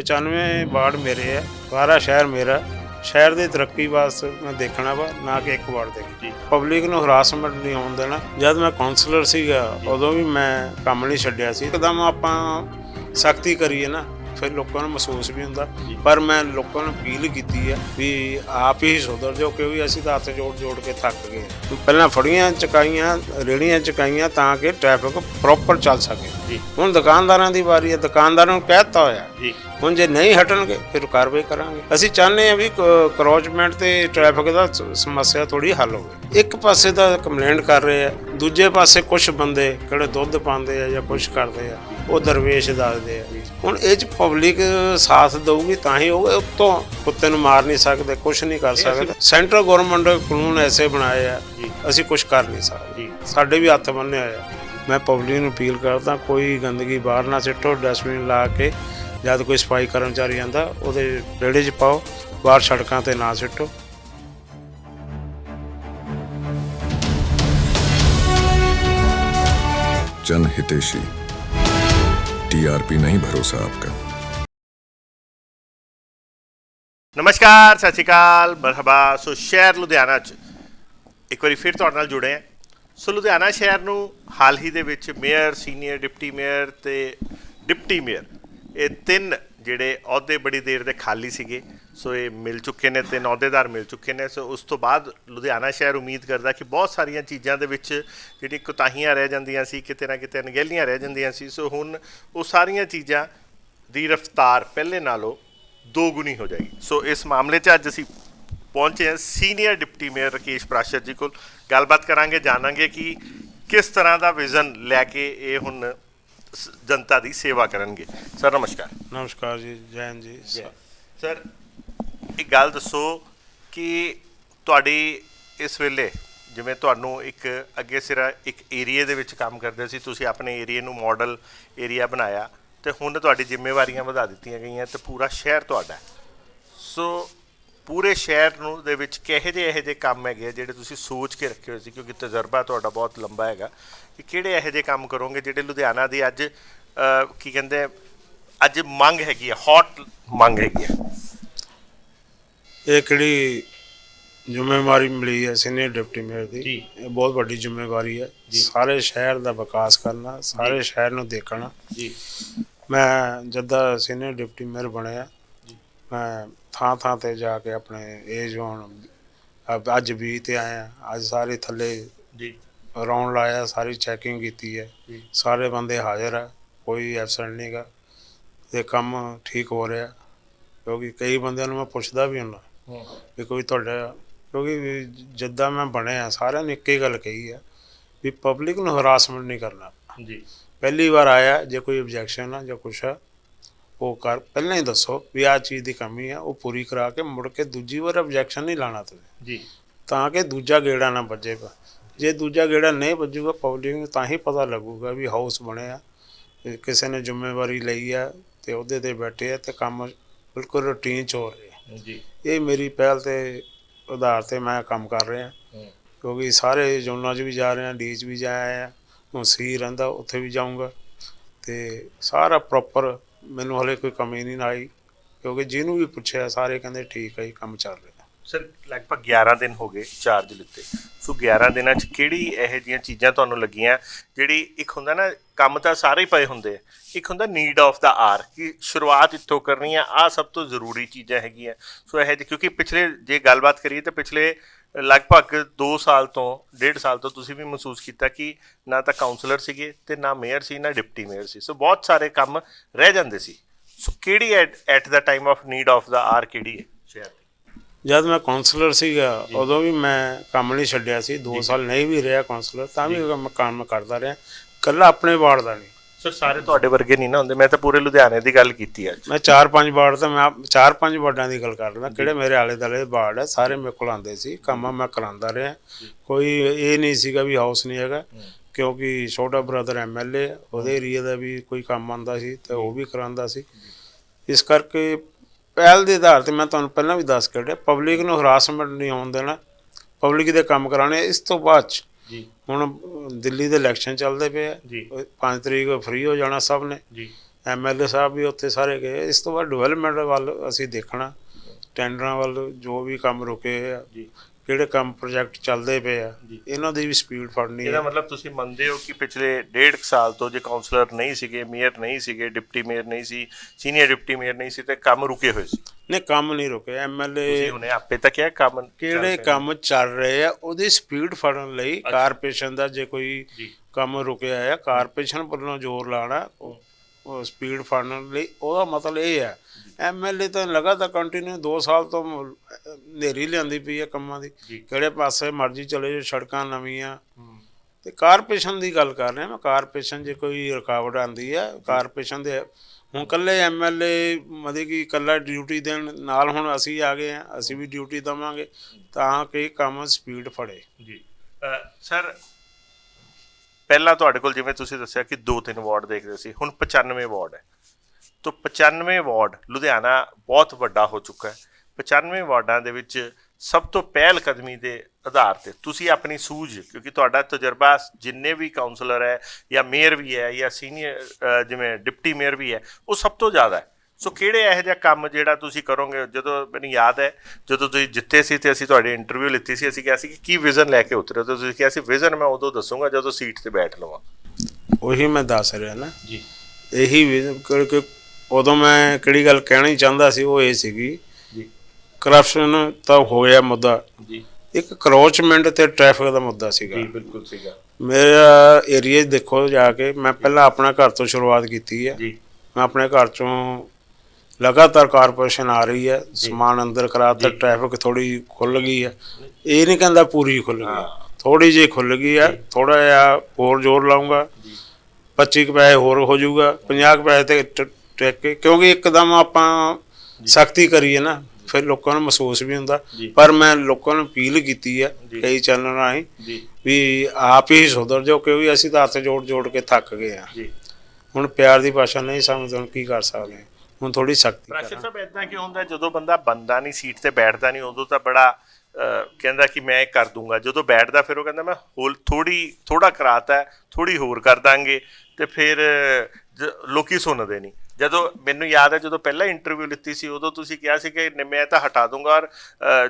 95 ward ਮੇਰੇ ਆ ਸਾਰਾ ਸ਼ਹਿਰ ਮੇਰਾ ਸ਼ਹਿਰ ਦੀ ਤਰੱਕੀ ਵਾਸਤੇ ਮੈਂ ਦੇਖਣਾ ਵਾ ਨਾ ਕਿ ਇੱਕ ਵਾਰਡ ਦੇ ਜੀ। ਪਬਲਿਕ ਨੂੰ ਹਰਾਸਮੈਂਟ ਨਹੀਂ ਆਉਣ ਦੇਣਾ। ਜਦ ਮੈਂ ਕਾਉਂਸਲਰ ਸੀਗਾ ਉਦੋਂ ਵੀ ਮੈਂ ਕੰਮ ਨਹੀਂ ਛੱਡਿਆ ਸੀ। ਇੱਕਦਮ ਆਪਾਂ ਸਖਤੀ ਕਰੀਏ ਨਾ ਫਿਰ ਲੋਕਾਂ ਨੂੰ ਮਹਿਸੂਸ ਵੀ ਹੁੰਦਾ। ਪਰ ਮੈਂ ਲੋਕਾਂ ਨੂੰ ਅਪੀਲ ਕੀਤੀ ਹੈ ਵੀ ਆਪ ਹੀ ਸੁਧਰ ਜਾਓ ਕਿਉਂਕਿ ਅਸੀਂ ਤਾਂ ਹੱਥ ਜੋੜ ਜੋੜ ਕੇ ਥੱਕ ਗਏ ਪਹਿਲਾਂ ਫੜੀਆਂ ਚਕਾਈਆਂ ਰੇੜੀਆਂ ਚਕਾਈਆਂ ਤਾਂ ਕਿ ਟ੍ਰੈਫਿਕ ਪ੍ਰੋਪਰ ਚੱਲ ਸਕੇ। ਹੁਣ ਦੁਕਾਨਦਾਰਾਂ ਦੀ ਵਾਰੀ ਹੈ ਦੁਕਾਨਦਾਰਾਂ ਨੂੰ ਕਹਿ ਦਿੱਤਾ ਹੋਇਆ। ਜੀ। ਹੁਣ ਜੇ ਨਹੀਂ ਹਟਣਗੇ ਫਿਰ ਕਾਰਵਾਈ ਕਰਾਂਗੇ। ਅਸੀਂ ਚਾਹੁੰਦੇ ਹਾਂ ਵੀ ਕਰੋਚਮੈਂਟ ਤੇ ਟ੍ਰੈਫਿਕ ਦਾ ਸਮੱਸਿਆ ਥੋੜੀ ਹੱਲ ਹੋਵੇ। ਇੱਕ ਪਾਸੇ ਤਾਂ ਕੰਪਲੇਂਟ ਕਰ ਰਹੇ ਆ ਦੂਜੇ ਪਾਸੇ ਕੁਝ ਬੰਦੇ ਕਿਹੜੇ ਦੁੱਧ ਪਾਉਂਦੇ ਆ ਜਾਂ ਕੁਝ ਕਰਦੇ ਆ ਉਹ ਦਰਵੇਸ਼ ਦੱਸਦੇ ਆ। ਹੁਣ ਇਹ ਚ ਪਬਲਿਕ ਸਾਥ ਦੇਊਗੀ ਤਾਂ ਹੀ ਉਹ ਉੱਤੋਂ ਕੁੱਤੇ ਨੂੰ ਮਾਰ ਨਹੀਂ ਸਕਦੇ ਕੁਝ ਨਹੀਂ ਕਰ ਸਕਦੇ। ਸੈਂਟਰ ਗਵਰਨਮੈਂਟ ਕਾਨੂੰਨ ਐਸੇ ਬਣਾਏ ਆ ਅਸੀਂ ਕੁਝ ਕਰ ਨਹੀਂ ਸਕਦੇ। ਸਾਡੇ ਵੀ ਹੱਥ ਬੰਨੇ ਆ। ਮੈਂ ਪਬਲਿਕ ਨੂੰ ਅਪੀਲ ਕਰਦਾ ਕੋਈ ਗੰਦਗੀ ਬਾਹਰ ਨਾ ਸਿੱਟੋ ਡਸਟਬਿਨ ਲਾ ਕੇ ਜਦ ਕੋਈ ਸਫ਼ਾਈ ਕਰਮਚਾਰੀ ਆਂਦਾ ਉਹਦੇ ਵਿਹੜੇ 'ਚ ਪਾਓ ਬਾਹਰ ਸੜਕਾਂ ਤੇ ਨਾ ਸਿੱਟੋ। ਜਨ ਹਿਤੇਸ਼ੀ। टीआरपी नहीं भरोसा आपका ਨਮਸਕਾਰ ਸਤਿ ਸ਼੍ਰੀ ਅਕਾਲ ਮਰਹਬਾ ਸੋ ਸ਼ਹਿਰ ਲੁਧਿਆਣਾ ਚ ਇੱਕ ਵਾਰੀ ਫਿਰ ਤੁਹਾਡੇ ਨਾਲ ਜੁੜੇ ਹਾਂ ਸੋ ਲੁਧਿਆਣਾ ਸ਼ਹਿਰ ਨੂੰ ਹਾਲ ਹੀ ਦੇ ਵਿੱਚ ਮੇਅਰ ਸੀਨੀਅਰ ਡਿਪਟੀ ਮੇਅਰ ਤੇ ਡਿਪਟੀ ਮੇਅਰ ਇਹ ਤਿੰਨ ਜਿਹੜੇ ਅਹੁਦੇ ਬੜੀ ਦੇਰ ਦੇ ਖਾਲੀ ਸੀਗੇ ਸੋ ਇਹ ਮਿਲ ਚੁੱਕੇ ਨੇ ਤਿੰਨ ਅਹੁਦੇਦਾਰ ਮਿਲ ਚੁੱਕੇ ਨੇ ਸੋ ਉਸ ਤੋਂ ਬਾਅਦ ਲੁਧਿਆਣਾ ਸ਼ਹਿਰ ਉਮੀਦ ਕਰਦਾ ਕਿ ਬਹੁਤ ਸਾਰੀਆਂ ਚੀਜ਼ਾਂ ਦੇ ਵਿੱਚ ਜਿਹੜੀ ਕੁਤਾਹੀਆਂ ਰਹਿ ਜਾਂਦੀਆਂ ਸੀ ਕਿਤੇ ਨਾ ਕਿਤੇ ਅਣਗਹਿਲੀਆਂ ਰਹਿ ਜਾਂਦੀਆਂ ਸੀ ਸੋ ਹੁਣ ਉਹ ਸਾਰੀਆਂ ਚੀਜ਼ਾਂ ਦੀ ਰਫ਼ਤਾਰ ਪਹਿਲੇ ਨਾਲੋਂ ਦੋ ਗੁਣੀ ਹੋ ਜਾਏਗੀ ਸੋ ਇਸ ਮਾਮਲੇ 'ਚ ਅੱਜ ਅਸੀਂ ਪਹੁੰਚੇ ਹਾਂ senior deputy mayor Rakesh Prashar ji ਕੋਲ ਗੱਲਬਾਤ ਕਰਾਂਗੇ ਜਾਣਾਂਗੇ ਕਿ ਕਿਸ ਤਰ੍ਹਾਂ ਦਾ ਵਿਜ਼ਨ ਲੈ ਕੇ ਇਹ ਹੁਣ ਜਨਤਾ ਦੀ ਸੇਵਾ ਕਰਨਗੇ ਸਰ ਨਮਸਕਾਰ ਨਮਸਕਾਰ ਜੀ ਜੈਨ ਜੀ ਸਰ ਇੱਕ ਗੱਲ ਦੱਸੋ ਕਿ ਤੁਹਾਡੀ ਇਸ ਵੇਲੇ ਜਿਵੇਂ ਤੁਹਾਨੂੰ ਇੱਕ ਅੱਗੇ ਸਿਰਾ ਇੱਕ ਏਰੀਆ ਦੇ ਵਿੱਚ ਕੰਮ ਕਰਦੇ ਸੀ, ਤੁਸੀਂ ਆਪਣੇ ਏਰੀਆ ਨੂੰ ਮਾਡਲ ਏਰੀਆ ਬਣਾਇਆ ਤੇ ਹੁਣ ਤੁਹਾਡੀ ਜ਼ਿੰਮੇਵਾਰੀਆਂ ਵਧਾ ਦਿੱਤੀਆਂ ਗਈਆਂ ਤੇ ਪੂਰਾ ਸ਼ਹਿਰ ਤੁਹਾਡਾ ਸੋ ਪੂਰੇ ਸ਼ਹਿਰ ਨੂੰ ਦੇ ਵਿੱਚ ਕਿਹੋ ਜਿਹੇ ਇਹੋ ਜਿਹੇ ਕੰਮ ਹੈਗੇ ਆ ਜਿਹੜੇ ਤੁਸੀਂ ਸੋਚ ਕੇ ਰੱਖੇ ਹੋਏ ਸੀ, ਕਿਉਂਕਿ ਤਜਰਬਾ ਤੁਹਾਡਾ ਬਹੁਤ ਲੰਬਾ ਹੈਗਾ ਕਿ ਕਿਹੜੇ ਇਹੋ ਜਿਹੇ ਕੰਮ ਕਰੋਗੇ ਜਿਹੜੇ ਲੁਧਿਆਣਾ ਦੀ ਅੱਜ ਕੀ ਕਹਿੰਦੇ, ਅੱਜ ਮੰਗ ਹੈਗੀ ਹੈ ਹੌਟ ਮੰਗ ਹੈਗੀ ਹੈ ਇਹ ਕਿਹੜੀ ਜ਼ਿੰਮੇਵਾਰੀ ਮਿਲੀ ਹੈ ਸੀਨੀਅਰ ਡਿਪਟੀ ਮੇਅਰ ਦੀ? ਜੀ। ਇਹ ਬਹੁਤ ਵੱਡੀ ਜ਼ਿੰਮੇਵਾਰੀ ਹੈ। ਸਾਰੇ ਸ਼ਹਿਰ ਦਾ ਵਿਕਾਸ ਕਰਨਾ ਸਾਰੇ ਸ਼ਹਿਰ ਨੂੰ ਦੇਖਣਾ। ਜੀ। ਮੈਂ ਜਦਾਂ ਸੀਨੀਅਰ ਡਿਪਟੀ ਮੇਅਰ ਬਣਿਆ ਮੈਂ ਥਾਂ ਥਾਂ ਤੇ ਜਾ ਕੇ ਆਪਣੇ ਏਜ ਹੁਣ ਅਬ ਅੱਜ ਵੀ ਤੇ ਆਇਆ। ਅੱਜ ਸਾਰੇ ਥੱਲੇ ਜੀ। ਰਾਉਂਡ ਲਾਇਆ ਸਾਰੀ ਚੈਕਿੰਗ ਕੀਤੀ ਹੈ। ਜੀ। ਸਾਰੇ ਬੰਦੇ ਹਾਜ਼ਰ ਆ ਕੋਈ ਐਬਸੈਂਟ ਨਹੀਂਗਾ ਤੇ ਕੰਮ ਠੀਕ ਹੋ ਰਿਹਾ ਕਿਉਂਕਿ ਕਈ ਬੰਦਿਆਂ ਨੂੰ ਮੈਂ ਪੁੱਛਦਾ ਵੀ ਹੁੰਦਾ। ਵੀ ਕੋਈ ਤੁਹਾਡਾ ਕਿਉਂਕਿ ਜਿੱਦਾਂ ਮੈਂ ਬਣਿਆ ਸਾਰਿਆਂ ਨੇ ਇੱਕ ਹੀ ਗੱਲ ਕਹੀ ਹੈ ਵੀ ਪਬਲਿਕ ਨੂੰ ਹਰਾਸਮੈਂਟ ਨਹੀਂ ਕਰਨਾ। ਜੀ। ਪਹਿਲੀ ਵਾਰ ਆਇਆ ਜੇ ਕੋਈ ਆਬਜੈਕਸ਼ਨ ਆ ਜਾਂ ਕੁਛ ਆ ਉਹ ਕਰ ਪਹਿਲਾਂ ਹੀ ਦੱਸੋ ਵੀ ਆਹ ਚੀਜ਼ ਦੀ ਕਮੀ ਆ ਉਹ ਪੂਰੀ ਕਰਾ ਕੇ ਮੁੜ ਕੇ ਦੂਜੀ ਵਾਰ ਆਬਜੈਕਸ਼ਨ ਨਹੀਂ ਲਾਣਾ ਤੁਸੀਂ। ਜੀ। ਤਾਂ ਕਿ ਦੂਜਾ ਗੇੜਾ ਨਾ ਵੱਜੇਗਾ ਜੇ ਦੂਜਾ ਗੇੜਾ ਨਹੀਂ ਵੱਜੂਗਾ ਪਬਲਿਕ ਨੂੰ ਤਾਂ ਹੀ ਪਤਾ ਲੱਗੂਗਾ ਵੀ ਹਾਊਸ ਬਣਿਆ ਕਿਸੇ ਨੇ ਜ਼ਿੰਮੇਵਾਰੀ ਲਈ ਆ ਤੇ ਉਹਦੇ ਤੇ ਬੈਠੇ ਆ ਤੇ ਕੰਮ ਬਿਲਕੁਲ ਰੁਟੀਨ ਚ ਹੋ ਰਿਹਾ। ਜੀ। ਇਹ ਮੇਰੀ ਪਹਿਲ ਤੇ ਆਧਾਰ ਤੇ ਮੈਂ ਕੰਮ ਕਰ ਰਿਹਾ। ਕਿਉਂਕਿ ਸਾਰੇ ਜ਼ੋਨਾਂ 'ਚ ਵੀ ਜਾ ਰਹੇ ਡੀ 'ਚ ਵੀ ਜਾ ਆਏ ਆ ਹੁਣ ਸੀ ਰਹਿੰਦਾ ਉੱਥੇ ਵੀ ਜਾਊਂਗਾ। ਤੇ ਸਾਰਾ ਪ੍ਰੋਪਰ ਮੈਨੂੰ ਹਲੇ ਕੋਈ ਕਮੀ ਨਹੀਂ ਆਈ। ਕਿਉਂਕਿ ਜਿਹਨੂੰ ਵੀ ਪੁੱਛਿਆ ਸਾਰੇ ਕਹਿੰਦੇ ਠੀਕ ਹੈ ਜੀ ਕੰਮ ਚੱਲ ਰਿਹਾ। ਸਰ, ਲਗਭਗ 11 ਦਿਨ ਹੋ ਗਏ ਚਾਰਜ ਲਿੱਤੇ। ਸੋ 11 ਦਿਨਾਂ ਚ ਕਿਹੜੀ ਇਹੋ ਜਿਹੀਆਂ ਚੀਜ਼ਾਂ ਤੁਹਾਨੂੰ ਲੱਗੀਆਂ, ਜਿਹੜੀ ਇੱਕ ਹੁੰਦਾ ਨਾ, ਕੰਮ ਤਾਂ ਸਾਰੇ ਹੀ ਪਏ ਹੁੰਦੇ ਆ, ਇੱਕ ਹੁੰਦਾ ਨੀਡ ਆਫ ਦਾ ਆਰ ਕਿ ਸ਼ੁਰੂਆਤ ਇੱਥੋਂ ਕਰਨੀ ਆ ਆ ਸਭ ਤੋਂ ਜ਼ਰੂਰੀ ਚੀਜ਼ਾਂ ਹੈਗੀਆਂ। ਸੋ ਇਹ ਜਿਹੀ- ਕਿਉਂਕਿ ਪਿਛਲੇ ਜੇ ਗੱਲਬਾਤ ਕਰੀਏ ਤਾਂ ਪਿਛਲੇ ਲਗਭਗ 2 ਸਾਲ ਤੋਂ 1.5 ਸਾਲ ਤੋਂ ਤੁਸੀਂ ਵੀ ਮਹਿਸੂਸ ਕੀਤਾ ਕਿ ਨਾ ਤਾਂ ਕਾਉਂਸਲਰ ਸੀਗੇ ਤੇ ਨਾ ਮੇਅਰ ਸੀ, ਨਾ ਡਿਪਟੀ ਮੇਅਰ ਸੀ। ਸੋ ਬਹੁਤ ਸਾਰੇ ਕੰਮ ਰਹਿ ਜਾਂਦੇ ਸੀ। ਸੋ ਕਿਹੜੀ at the time of need of the hour ਕਿਹੜੀ ਹੈ, ਸ਼ਹਿਰ ਜਦ ਮੈਂ ਕਾਉਂਸਲਰ ਸੀਗਾ ਉਦੋਂ ਵੀ ਮੈਂ ਕੰਮ ਨਹੀਂ ਛੱਡਿਆ ਸੀ 2 ਸਾਲ ਨਹੀਂ ਵੀ ਰਿਹਾ ਕਾਉਂਸਲਰ ਤਾਂ ਵੀ ਮੈਂ ਕੰਮ ਕਰਦਾ ਰਿਹਾ। ਕੱਲਾ ਆਪਣੇ ਵਾਰਡ ਦਾ ਨਹੀਂ। ਸਰ ਸਾਰੇ ਤੁਹਾਡੇ ਵਰਗੇ ਨਹੀਂ ਨਾ ਹੁੰਦੇ। ਮੈਂ ਤਾਂ ਪੂਰੇ ਲੁਧਿਆਣੇ ਦੀ ਗੱਲ ਕੀਤੀ ਅੱਜ। ਮੈਂ ਚਾਰ ਪੰਜ ਵਾਰਡ ਤਾਂ ਮੈਂ ਆਪ- ਚਾਰ ਪੰਜ ਵਾਰਡਾਂ ਦੀ ਗੱਲ ਕਰ ਰਿਹਾ। ਕਿਹੜੇ ਮੇਰੇ ਆਲੇ ਦੁਆਲੇ ਵਾਰਡ ਹੈ ਸਾਰੇ ਮੇਰੇ ਕੋਲ ਆਉਂਦੇ ਸੀ। ਕੰਮ ਮੈਂ ਕਰਾਉਂਦਾ ਰਿਹਾ। ਕੋਈ ਇਹ ਨਹੀਂ ਸੀਗਾ ਵੀ ਹਾਊਸ ਨਹੀਂ ਹੈਗਾ ਕਿਉਂਕਿ ਛੋਟਾ ਬ੍ਰਦਰ ਐਮਐਲਏ ਉਹਦੇ ਏਰੀਆ ਦਾ ਵੀ ਕੋਈ ਕੰਮ ਆਉਂਦਾ ਸੀ ਤੇ ਉਹ ਵੀ ਕਰਾਉਂਦਾ ਸੀ। ਇਸ ਕਰਕੇ ਪਹਿਲ ਦੇ ਆਧਾਰ ਤੇ ਮੈਂ ਤੁਹਾਨੂੰ ਪਹਿਲਾਂ ਵੀ ਦੱਸ ਕੇ ਹਟਿਆ ਪਬਲਿਕ ਨੂੰ ਹਰਾਸਮੈਂਟ ਨਹੀਂ ਆਉਣ ਦੇਣਾ ਪਬਲਿਕ ਦੇ ਕੰਮ ਕਰਾਣੇ ਇਸ ਤੋਂ ਬਾਅਦ ਜੀ। ਹੁਣ ਦਿੱਲੀ ਦੇ ਇਲੈਕਸ਼ਨ ਚੱਲਦੇ ਪਏ ਆ। ਜੀ। 5 ਤਰੀਕ ਫ੍ਰੀ ਹੋ ਜਾਣਾ ਸਭ ਨੇ। ਜੀ। ਐਮਐਲਏ ਸਾਹਿਬ ਵੀ ਉੱਥੇ ਸਾਰੇ ਗਏ ਇਸ ਤੋਂ ਬਾਅਦ ਡਿਵੈਲਪਮੈਂਟ ਵੱਲ ਅਸੀਂ ਦੇਖਣਾ ਟੈਂਡਰਾਂ ਵੱਲ ਜੋ ਵੀ ਕੰਮ ਰੁਕੇ ਆ। ਜੀ ਕਿਹੜੇ ਕੰਮ ਪ੍ਰੋਜੈਕਟ ਚੱਲਦੇ ਪਏ ਆ। ਇਹਨਾਂ ਦੀ ਵੀ ਸਪੀਡ ਫੜਨੀ ਇਹਦਾ ਮਤਲਬ ਤੁਸੀਂ ਮੰਨਦੇ ਹੋ ਕਿ ਪਿਛਲੇ ਡੇਢ ਕੁ ਸਾਲ ਤੋਂ ਜੇ ਕਾਉਂਸਲਰ ਨਹੀਂ ਸੀਗੇ ਮੇਅਰ ਨਹੀਂ ਸੀਗੇ ਡਿਪਟੀ ਮੇਅਰ ਨਹੀਂ ਸੀ ਸੀਨੀਅਰ ਡਿਪਟੀ ਮੇਅਰ ਨਹੀਂ ਸੀ ਤੇ ਕੰਮ ਰੁਕੇ ਹੋਏ ਸੀ? ਨੇ ਕੰਮ ਨਹੀਂ ਰੁਕੇ। ਤੁਸੀਂ ਐਮਐਲਏ ਹੁਣੇ ਆਪੇ ਤਾਂ ਕਿਹਾ ਕੰਮ ਕਿਹੜੇ ਕੰਮ ਚੱਲ ਰਹੇ ਆ ਉਹਦੀ ਸਪੀਡ ਫੜਨ ਲਈ ਕਾਰਪੋਰੇਸ਼ਨ ਦਾ ਜੇ ਕੋਈ ਕੰਮ ਰੁਕਿਆ ਆ ਕਾਰਪੋਰੇਸ਼ਨ ਵੱਲੋਂ ਜ਼ੋਰ ਲਾਣਾ ਸਪੀਡ ਫੜਨ ਲਈ ਉਹਦਾ ਮਤਲਬ ਇਹ ਹੈ ਐਮਐਲਏ ਤਾਂ ਲਗਾਤਾਰ ਕੰਟੀਨਿਊ 2 ਸਾਲ ਤੋਂ ਨੇਰੀ ਲਿਆਂਦੀ ਪਈ ਹੈ ਕੰਮਾਂ ਦੀ ਜੀ। ਕਿਹੜੇ ਪਾਸੇ ਮਰਜ਼ੀ ਚਲੇ ਜਾਓ ਸੜਕਾਂ ਨਵੀਆਂ। ਤੇ ਕਾਰਪੋਰੇਸ਼ਨ ਦੀ ਗੱਲ ਕਰ ਰਿਹਾ ਮੈਂ ਕਾਰਪੋਰੇਸ਼ਨ ਜੇ ਕੋਈ ਰੁਕਾਵਟ ਆਂਦੀ ਹੈ ਕਾਰਪੋਰੇਸ਼ਨ ਦੇ ਹੁਣ ਕੱਲੇ ਐਮਐਲਏ ਮਤਲਬ ਕਿ ਕੱਲਾ ਡਿਊਟੀ ਦੇਣ ਨਾਲ ਹੁਣ ਅਸੀਂ ਆ ਗਏ ਆ ਅਸੀਂ ਵੀ ਡਿਊਟੀ ਦਵਾਂਗੇ ਤਾਂ ਕਿ ਕੰਮ ਸਪੀਡ ਫੜੇ। ਜੀ। ਸਰ ਪਹਿਲਾਂ ਤੁਹਾਡੇ ਕੋਲ ਜਿਵੇਂ ਤੁਸੀਂ ਦੱਸਿਆ ਕਿ ਦੋ ਤਿੰਨ ਵਾਰਡ ਦੇਖਦੇ ਸੀ, ਹੁਣ 95 ਵਾਰਡ ਹੈ। ਤੋਂ 95 ਵਾਰਡ ਲੁਧਿਆਣਾ ਬਹੁਤ ਵੱਡਾ ਹੋ ਚੁੱਕਾ ਹੈ। 95 ਵਾਰਡਾਂ ਦੇ ਵਿੱਚ ਸਭ ਤੋਂ ਪਹਿਲ ਕਦਮੀ ਦੇ ਆਧਾਰ ਤੇ ਤੁਸੀਂ ਆਪਣੀ ਸੂਝ, ਕਿਉਂਕਿ ਤੁਹਾਡਾ ਤਜਰਬਾ ਜਿੰਨੇ ਵੀ ਕਾਉਂਸਲਰ ਹੈ ਜਾਂ ਮੇਅਰ ਵੀ ਹੈ ਜਾਂ ਸੀਨੀਅਰ ਜਿਵੇਂ ਡਿਪਟੀ ਮੇਅਰ ਵੀ ਹੈ, ਉਹ ਸਭ ਤੋਂ ਜ਼ਿਆਦਾ ਹੈ। ਸੋ ਕਿਹੜੇ ਇਹੋ ਜਿਹਾ ਕੰਮ ਜਿਹੜਾ ਤੁਸੀਂ ਕਰੋਗੇ? ਜਦੋਂ ਮੈਨੂੰ ਯਾਦ ਹੈ ਜਦੋਂ ਤੁਸੀਂ ਜਿੱਤੇ ਸੀ ਤੇ ਅਸੀਂ ਤੁਹਾਡੀ ਇੰਟਰਵਿਊ ਲਿੱਤੀ ਸੀ ਅਸੀਂ ਕਿਹਾ ਸੀ ਕਿ ਕੀ ਵਿਜ਼ਨ ਲੈ ਕੇ ਉਤਰੇ ਹੋ? ਤੇ ਤੁਸੀਂ ਕਿਹਾ ਸੀ ਵਿਜ਼ਨ ਮੈਂ ਉਦੋਂ ਦੱਸੂਗਾ ਜਦੋਂ ਸੀਟ ਤੇ ਬੈਠ ਲਵਾਂ। ਉਹੀ ਮੈਂ ਦੱਸ ਰਿਹਾ ਨਾ। ਜੀ। ਇਹੀ ਵੀ ਕਿਉਂਕਿ ਉਦੋਂ ਮੈਂ ਕਿਹੜੀ ਗੱਲ ਕਹਿਣੀ ਚਾਹੁੰਦਾ ਸੀ ਉਹ ਇਹ ਸੀਗੀ ਜੀ। ਕਰਪਸ਼ਨ ਤਾਂ ਹੋਇਆ ਮੁੱਦਾ। ਜੀ। ਇੱਕ ਕਰੋਚਮੈਂਟ ਤੇ ਟ੍ਰੈਫਿਕ ਦਾ ਮੁੱਦਾ ਸੀਗਾ। ਬਿਲਕੁਲ ਸੀਗਾ। ਮੇਰਾ ਏਰੀਆ ਦੇਖੋ ਜਾ ਕੇ ਮੈਂ ਪਹਿਲਾਂ ਆਪਣਾ ਘਰ ਤੋਂ ਸ਼ੁਰੂਆਤ ਕੀਤੀ ਹੈ। ਜੀ। ਮੈਂ ਆਪਣੇ ਘਰ ਚੋਂ ਲਗਾਤਾਰ ਕਾਰਪੋਰੇਸ਼ਨ ਆ ਰਹੀ ਹੈ ਸਮਾਨ ਅੰਦਰ ਕਰਾਤਾ ਟ੍ਰੈਫਿਕ ਥੋੜੀ ਖੁੱਲ ਗਈ ਹੈ। ਇਹ ਨਹੀਂ ਕਹਿੰਦਾ ਪੂਰੀ ਖੁੱਲ ਗਈ। ਥੋੜੀ ਜਿਹੀ ਖੁੱਲ ਗਈ ਹੈ ਥੋੜਾ ਜਿਹਾ ਹੋਰ ਜ਼ੋਰ ਲਾਉਂਗਾ 25 ਕੁ ਪੈਸੇ ਹੋਰ ਹੋ ਜਾਊਗਾ 50 ਕੁ ਪੈਸੇ ਤੇ ਟਿਕ ਕੇ ਕਿਉਂਕਿ ਇੱਕਦਮ ਆਪਾਂ ਸਖਤੀ ਕਰੀਏ ਨਾ ਫਿਰ ਲੋਕਾਂ ਨੂੰ ਮਹਿਸੂਸ ਵੀ ਹੁੰਦਾ। ਪਰ ਮੈਂ ਲੋਕਾਂ ਨੂੰ ਅਪੀਲ ਕੀਤੀ ਹੈ। ਕਈ ਚੈਨਲ ਰਾਹੀਂ ਵੀ ਆਪ ਹੀ ਸੁਧਰ ਜਾਓ ਕਿਉਂਕਿ ਅਸੀਂ ਤਾਂ ਹੱਥ ਜੋੜ ਜੋੜ ਕੇ ਥੱਕ ਗਏ ਆ ਹੁਣ ਪਿਆਰ ਦੀ ਭਾਸ਼ਾ ਨਹੀਂ ਸਮਝਦੇ ਹੁਣ ਕੀ ਕਰ ਸਕਦੇ। ਹੁਣ ਥੋੜੀ ਸਖਤੀ ਰਾਸ਼ਦ ਸਾਹਿਬ ਇਦਾਂ ਕਿਉਂ ਹੁੰਦਾ? ਜਦੋਂ ਬੰਦਾ ਬੰਦਾ ਨਹੀਂ ਸੀਟ ਤੇ ਬੈਠਦਾ ਨਹੀਂ ਉਦੋਂ ਤਾਂ ਬੜਾ ਕਹਿੰਦਾ ਕਿ ਮੈਂ ਇਹ ਕਰ ਦੂੰਗਾ। ਜਦੋਂ ਬੈਠਦਾ ਫਿਰ ਉਹ ਕਹਿੰਦਾ ਮੈਂ ਹੋਰ ਥੋੜੀ ਥੋੜਾ ਕਰਾਤਾ ਥੋੜੀ ਹੋਰ ਕਰ ਦਾਂਗੇ। ਤੇ ਫਿਰ ਲੋਕੀ ਸੁਣਦੇ ਨਹੀਂ। ਜਦੋਂ ਮੈਨੂੰ ਯਾਦ ਹੈ ਜਦੋਂ ਪਹਿਲਾਂ ਇੰਟਰਵਿਊ ਲਿੱਤੀ ਸੀ ਉਦੋਂ ਤੁਸੀਂ ਕਿਹਾ ਸੀ ਕਿ ਮੈਂ ਤਾਂ ਹਟਾ ਦੂੰਗਾ ਔਰ